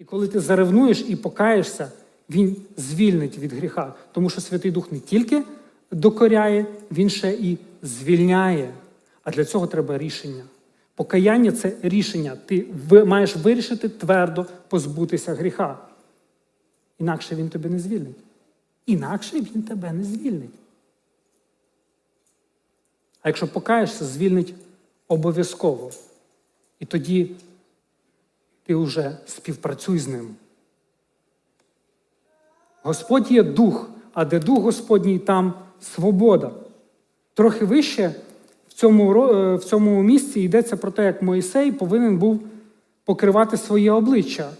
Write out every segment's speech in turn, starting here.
І коли ти заревнуєш і покаєшся, він звільнить від гріха. Тому що Святий Дух не тільки докоряє, він ще і звільняє. А для цього треба рішення. Покаяння це рішення. Ти маєш вирішити твердо позбутися гріха. Інакше він тебе не звільнить. Інакше він тебе не звільнить. А якщо покаєшся, звільнить обов'язково. І тоді ти вже співпрацюй з ним. Господь є дух, а де дух Господній, там свобода. Трохи вище в цьому, е, в цьому місці йдеться про те, як Моїсей повинен був покривати своє обличчя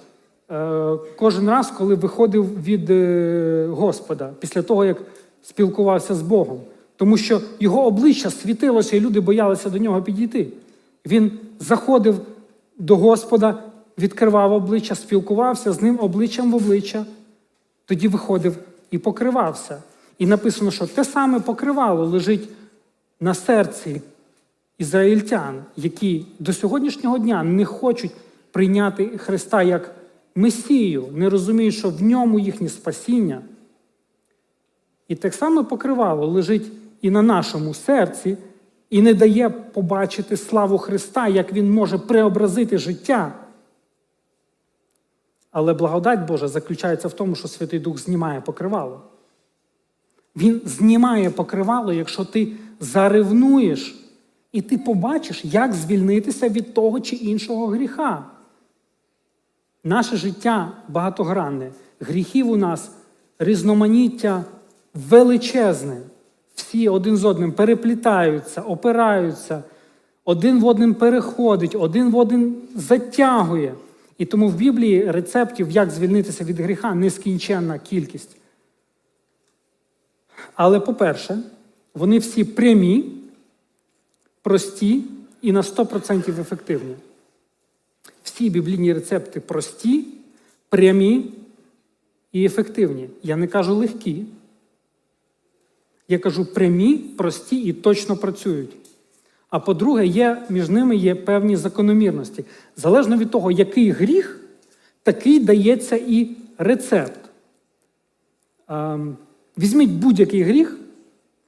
е, кожен раз, коли виходив від е, Господа, після того, як спілкувався з Богом. Тому що його обличчя світилося, і люди боялися до нього підійти. Він заходив до Господа, відкривав обличчя, спілкувався з ним обличчям в обличчя, тоді виходив і покривався. І написано, що те саме покривало лежить на серці ізраїльтян, які до сьогоднішнього дня не хочуть прийняти Христа як Месію, не розуміють, що в ньому їхнє спасіння. І так само покривало лежить і на нашому серці, і не дає побачити славу Христа, як Він може преобразити життя. Але благодать Божа заключається в тому, що Святий Дух знімає покривало. Він знімає покривало, якщо ти заревнуєш, і ти побачиш, як звільнитися від того чи іншого гріха. Наше життя багатогранне. Гріхів у нас різноманіття величезне. Всі один з одним переплітаються, опираються, один в один переходить, один в один затягує. І тому в Біблії рецептів, як звільнитися від гріха, нескінченна кількість. Але, по-перше, вони всі прямі, прості і на 100% ефективні. Всі біблійні рецепти прості, прямі і ефективні. Я не кажу легкі. Я кажу прямі, прості і точно працюють. А по-друге, є, між ними є певні закономірності. Залежно від того, який гріх, такий дається і рецепт. Ем, Візьміть будь-який гріх,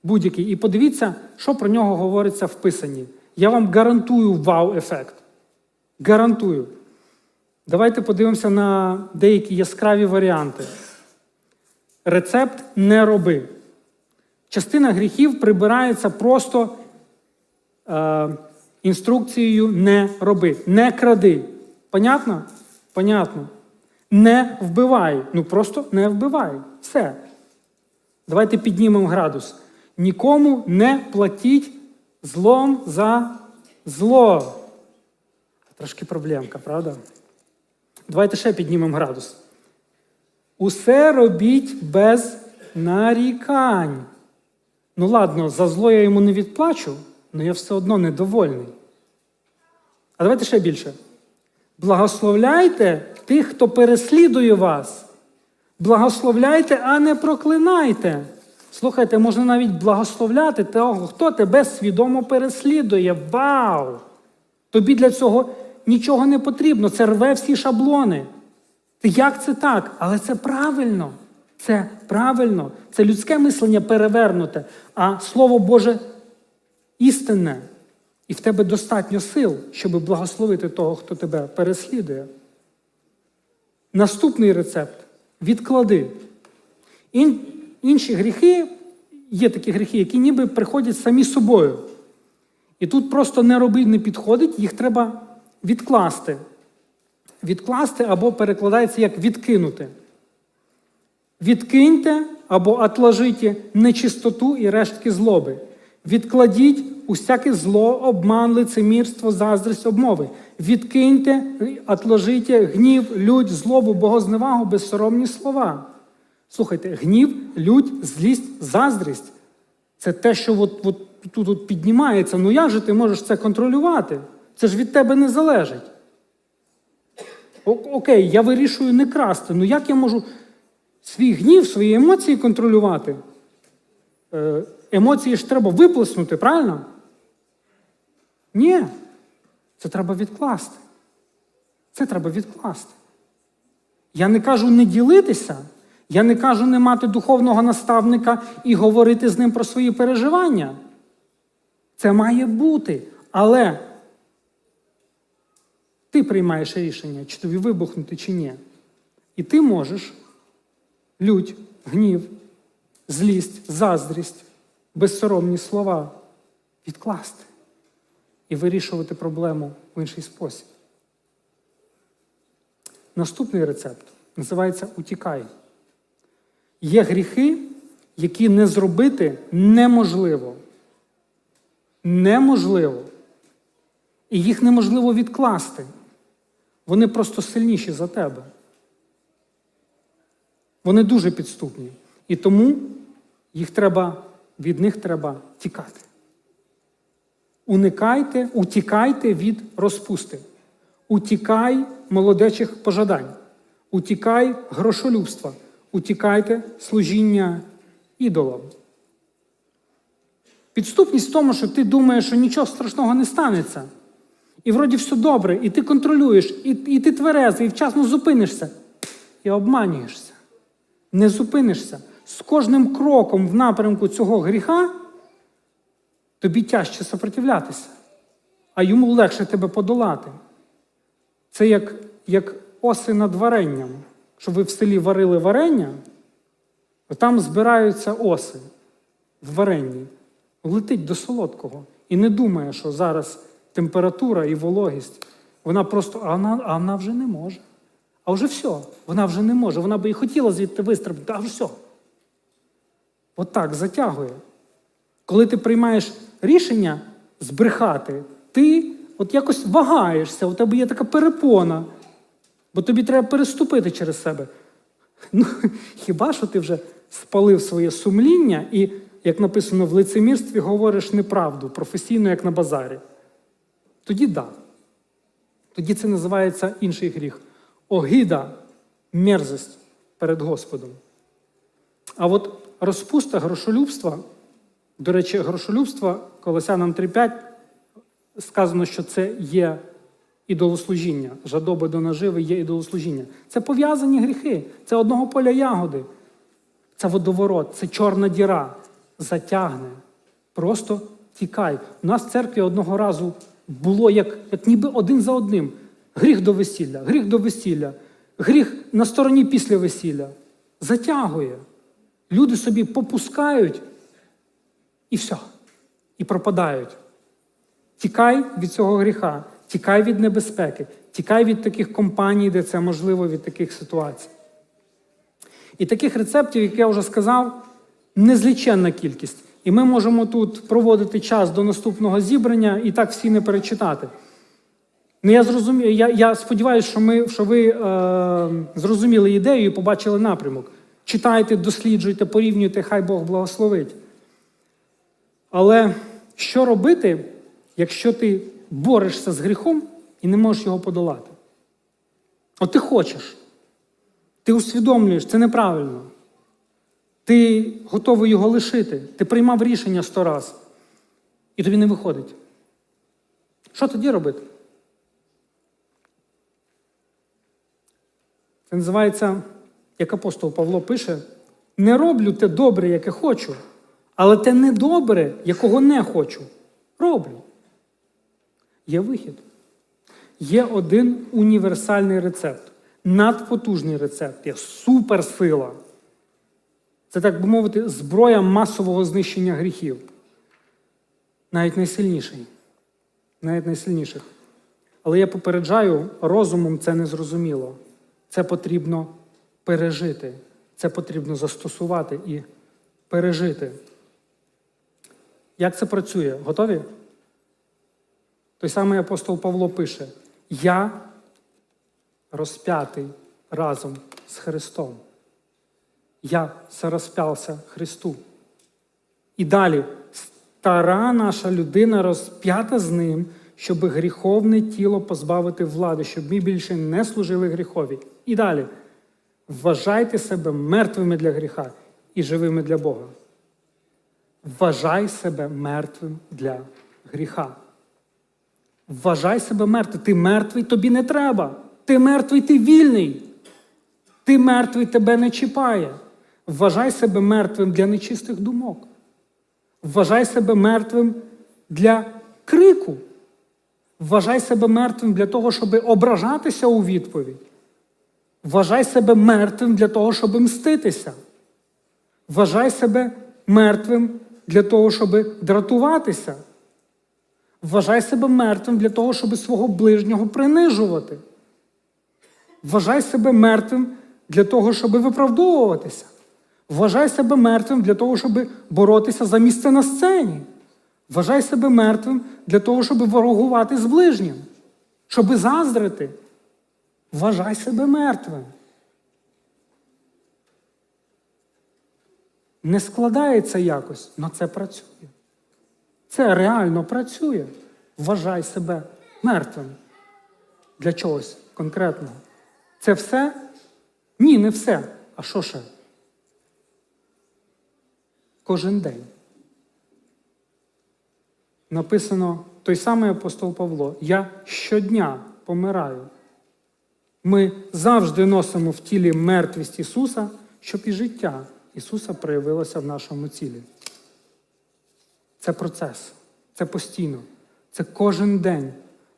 будь-який, і подивіться, що про нього говориться в Писанні. Я вам гарантую вау-ефект. Гарантую. Давайте подивимося на деякі яскраві варіанти. Рецепт не роби. Частина гріхів прибирається просто е, інструкцією не роби. Не кради. Понятно? Понятно. Не вбивай. Ну просто не вбивай. Все. Давайте піднімемо градус. Нікому не платіть злом за зло. Трошки проблемка, правда? Давайте ще піднімемо градус. Усе робіть без нарікань. Ну ладно, за зло я йому не відплачу, але я все одно недовольний. А давайте ще більше. Благословляйте тих, хто переслідує вас. Благословляйте, а не проклинайте. Слухайте, можна навіть благословляти того, хто тебе свідомо переслідує. Вау! Тобі для цього нічого не потрібно. Це рве всі шаблони. Як це так? Але це правильно. Це правильно. Це людське мислення перевернуте, а Слово Боже істинне. І в тебе достатньо сил, щоб благословити того, хто тебе переслідує. Наступний рецепт відклади. Ін, інші гріхи, є такі гріхи, які ніби приходять самі собою. І тут просто не роби, не підходить, їх треба відкласти. Відкласти або перекладається як відкинути. Відкиньте або отложите нечистоту і рештки злоби. Відкладіть усяке зло, обман, лицемірство, заздрість, обмови. Відкиньте, отложите гнів, лють, злобу, богозневагу, безсоромні слова. Слухайте, гнів, лють, злість, заздрість це те, що от, от, тут, тут піднімається. Ну як же ти можеш це контролювати? Це ж від тебе не залежить. О- Окей, я вирішую не красти. Ну як я можу свій гнів, свої емоції контролювати? Е, Емоції ж треба виплеснути, правильно? Ні. Це треба відкласти. Це треба відкласти. Я не кажу не ділитися, я не кажу не мати духовного наставника і говорити з ним про свої переживання. Це має бути. Але ти приймаєш рішення, чи тобі вибухнути, чи ні. І ти можеш лють, гнів, злість, заздрість, безсоромні слова відкласти і вирішувати проблему в інший спосіб. Наступний рецепт називається Утікай. Є гріхи, які не зробити неможливо. Неможливо. І їх неможливо відкласти. Вони просто сильніші за тебе. Вони дуже підступні. І тому їх треба, від них треба тікати. Уникайте, утікайте від розпусти. Утікай молодечих пожадань. Утікай грошолюбства. Утікайте служіння ідолам. Підступність в тому, що ти думаєш, що нічого страшного не станеться. І вроді все добре, і ти контролюєш, і, і ти тверезий, і вчасно зупинишся. І обманюєшся. Не зупинишся. З кожним кроком в напрямку цього гріха тобі тяжче сопротивлятися, а йому легше тебе подолати. Це як, як оси над варенням. Щоб ви в селі варили варення, то там збираються оси в варенні. Летить до солодкого і не думає, що зараз температура і вологість. Вона просто, а вона, а вона вже не може. А вже все, вона вже не може. Вона би і хотіла звідти вистрибнути, а вже все. Отак затягує. Коли ти приймаєш рішення збрехати, ти от якось вагаєшся, у тебе є така перепона, бо тобі треба переступити через себе. Ну, хіба що ти вже спалив своє сумління і, як написано в лицемірстві, говориш неправду професійно, як на базарі? Тоді да. Тоді це називається інший гріх. Огида, мерзость перед Господом. А от розпуста грошолюбства, до речі, грошолюбство, Колосянам 3.5 сказано, що це є ідолослужіння. Жадоби до наживи є ідолослужіння. Це пов'язані гріхи, це одного поля ягоди, це водоворот, це чорна діра. Затягне. Просто тікай. У нас в церкві одного разу було як, як ніби один за одним. Гріх до весілля, гріх до весілля, гріх на стороні після весілля. Затягує. Люди собі попускають і все. І пропадають. Тікай від цього гріха, тікай від небезпеки, тікай від таких компаній, де це можливо, від таких ситуацій. І таких рецептів, як я вже сказав, незліченна кількість. І ми можемо тут проводити час до наступного зібрання і так всі не перечитати. Ну, я зрозумів, я, я сподіваюся, що, ми, що ви е, зрозуміли ідею і побачили напрямок. Читайте, досліджуйте, порівнюйте, хай Бог благословить. Але що робити, якщо ти борешся з гріхом і не можеш його подолати? От ти хочеш, ти усвідомлюєш, це неправильно. Ти готовий його лишити, ти приймав рішення сто раз, і тобі не виходить. Що тоді робити? Це називається, як апостол Павло пише: не роблю те добре, яке хочу, але те недобре, якого не хочу. Роблю. Є вихід. Є один універсальний рецепт, надпотужний рецепт, є суперсила. Це, так би мовити, зброя масового знищення гріхів. Навіть найсильніший. Навіть найсильніших. Але я попереджаю, розумом це не зрозуміло. Це потрібно пережити. Це потрібно застосувати і пережити. Як це працює? Готові? Той самий апостол Павло пише: Я розп'ятий разом з Христом. Я розп'явся Христу. І далі стара наша людина розп'ята з ним, щоб гріховне тіло позбавити влади, щоб ми більше не служили гріхові. І далі. Вважайте себе мертвими для гріха і живими для Бога. Вважай себе мертвим для гріха. Вважай себе мертвим. Ти мертвий, тобі не треба. Ти мертвий, ти вільний. Ти мертвий тебе не чіпає. Вважай себе мертвим для нечистих думок. Вважай себе мертвим для крику. Вважай себе мертвим для того, щоб ображатися у відповідь. Вважай себе мертвим для того, щоб мститися. Вважай себе мертвим для того, щоб дратуватися. Вважай себе мертвим для того, щоб свого ближнього принижувати. Вважай себе мертвим для того, щоб виправдовуватися. Вважай себе мертвим для того, щоб боротися за місце на сцені. Вважай себе мертвим для того, щоб ворогувати з ближнім, щоб заздрити. Вважай себе мертвим. Не складається якось, але це працює. Це реально працює. Вважай себе мертвим для чогось конкретного. Це все? Ні, не все. А що ще? Кожен день. Написано той самий апостол Павло: Я щодня помираю. Ми завжди носимо в тілі мертвість Ісуса, щоб і життя Ісуса проявилося в нашому тілі. Це процес, це постійно, це кожен день,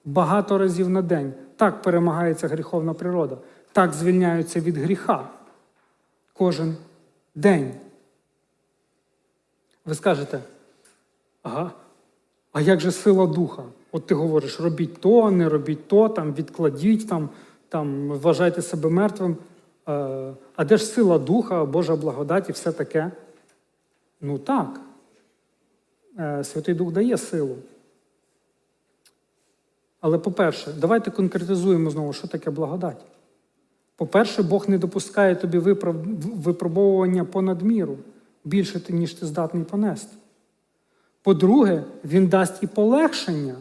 багато разів на день. Так перемагається гріховна природа, так звільняються від гріха. Кожен день. Ви скажете, ага, а як же сила духа? От ти говориш, робіть то, не робіть то, там, відкладіть, там, там, вважайте себе мертвим. Е, А де ж сила духа, Божа благодать і все таке? Ну так. Е, Святий Дух дає силу. Але по-перше, давайте конкретизуємо знову, що таке благодать. По-перше, Бог не допускає тобі випробовування понад міру, більше, ніж ти здатний понести. По-друге, Він дасть і полегшення,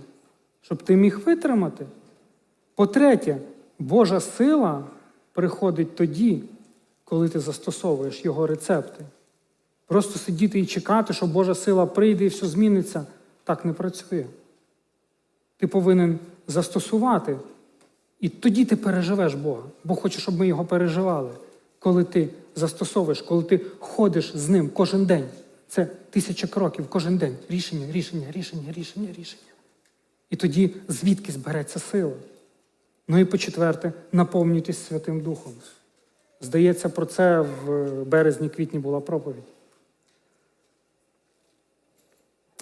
щоб ти міг витримати. По-третє, Божа сила приходить тоді, коли ти застосовуєш його рецепти. Просто сидіти і чекати, що Божа сила прийде і все зміниться, так не працює. Ти повинен застосувати. І тоді ти переживеш Бога. Бог хоче, щоб ми його переживали. Коли ти застосовуєш, коли ти ходиш з ним кожен день. Це тисяча кроків кожен день. Рішення, рішення, рішення, рішення, рішення. І тоді звідки збереться сила. Ну і по-четверте, наповнюйтесь Святим Духом. Здається, про це в березні-квітні була проповідь.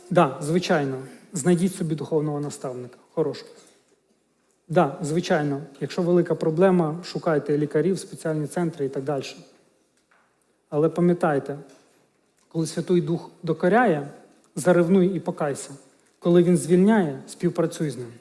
Да, звичайно, знайдіть собі духовного наставника. Хорошого. Да, звичайно, якщо велика проблема, шукайте лікарів, спеціальні центри і так далі. Але пам'ятайте, коли Святий Дух докоряє, заревнуй і покайся. Коли він звільняє, співпрацюй з ним.